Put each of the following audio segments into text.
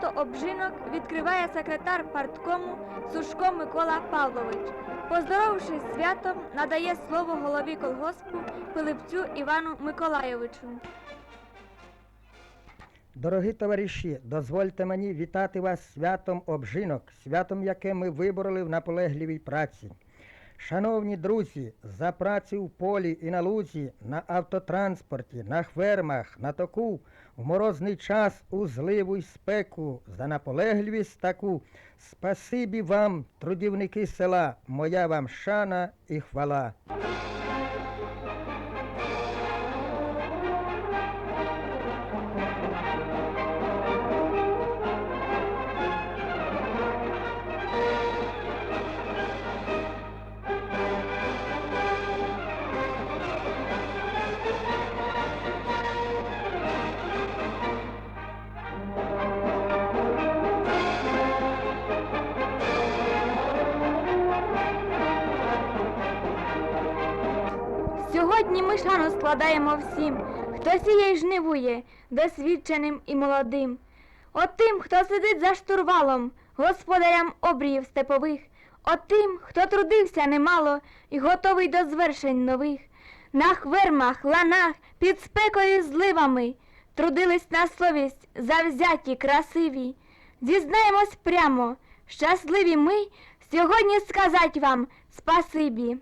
Свято обжинок відкриває секретар парткому Сушко Микола Павлович. Поздоровившись з святом, надає слово голові колгоспу Пилипцю Івану Миколайовичу. Дорогі товариші, дозвольте мені вітати вас святом обжинок, святом, яке ми вибороли в наполегливій праці. Шановні друзі, за працю в полі і на лузі, на автотранспорті, на хвермах, на току, в морозний час у зливу й спеку, за наполегливість таку, спасибі вам, трудівники села, моя вам шана і хвала. Сьогодні ми шану складаємо всім, хто сіє й жнивує, досвідченим і молодим. От тим, хто сидить за штурвалом, господарям обріїв степових, от тим, хто трудився немало і готовий до звершень нових. На хвермах, ланах, під спекою зливами трудились на совість завзяті, красиві. Зізнаємось прямо, щасливі ми сьогодні сказать вам спасибі.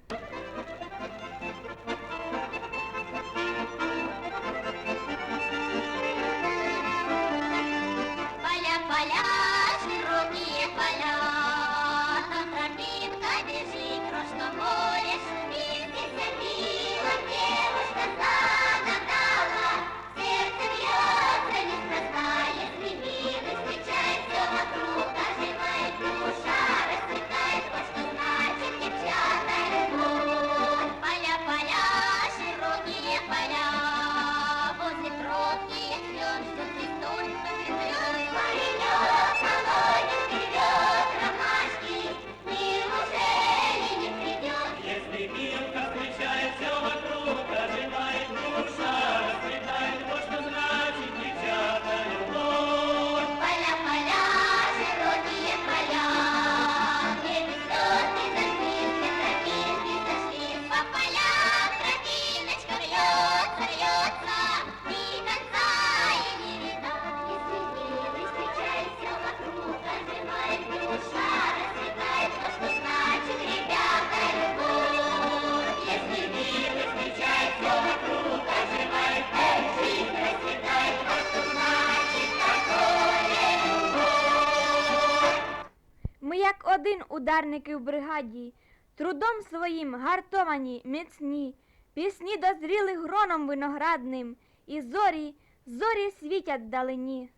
Ударники в бригаді, трудом своїм гартовані, міцні, пісні дозріли гроном виноградним, і зорі, зорі світять вдалині.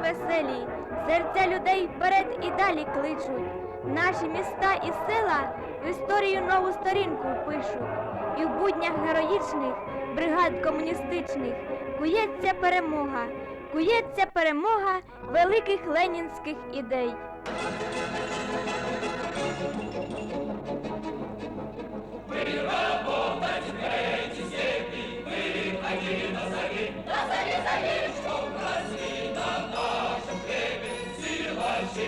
Веселі, серця людей вперед і далі кличуть. Наші міста і села в історію нову сторінку пишуть. І в буднях героїчних бригад комуністичних кується перемога, кується перемога великих ленінських ідей. А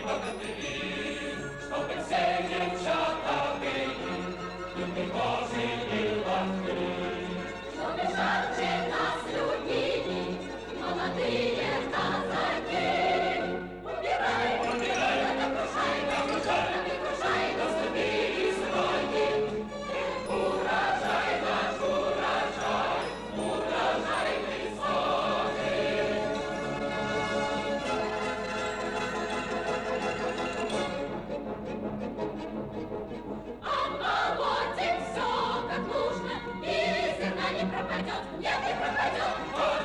пропадет, я не пропадет.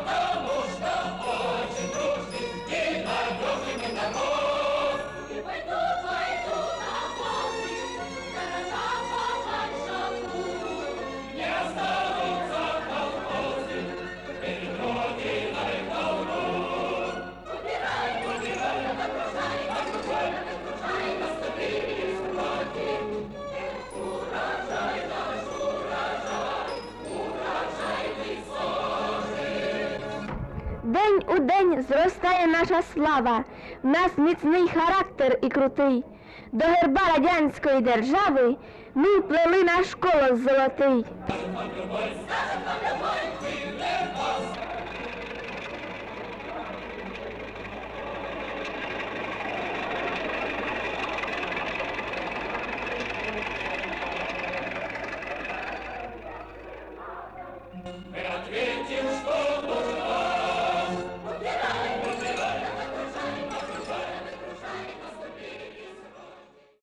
Зростає наша слава, в нас міцний характер і крутий. До герба радянської держави ми плели наш колос золотий.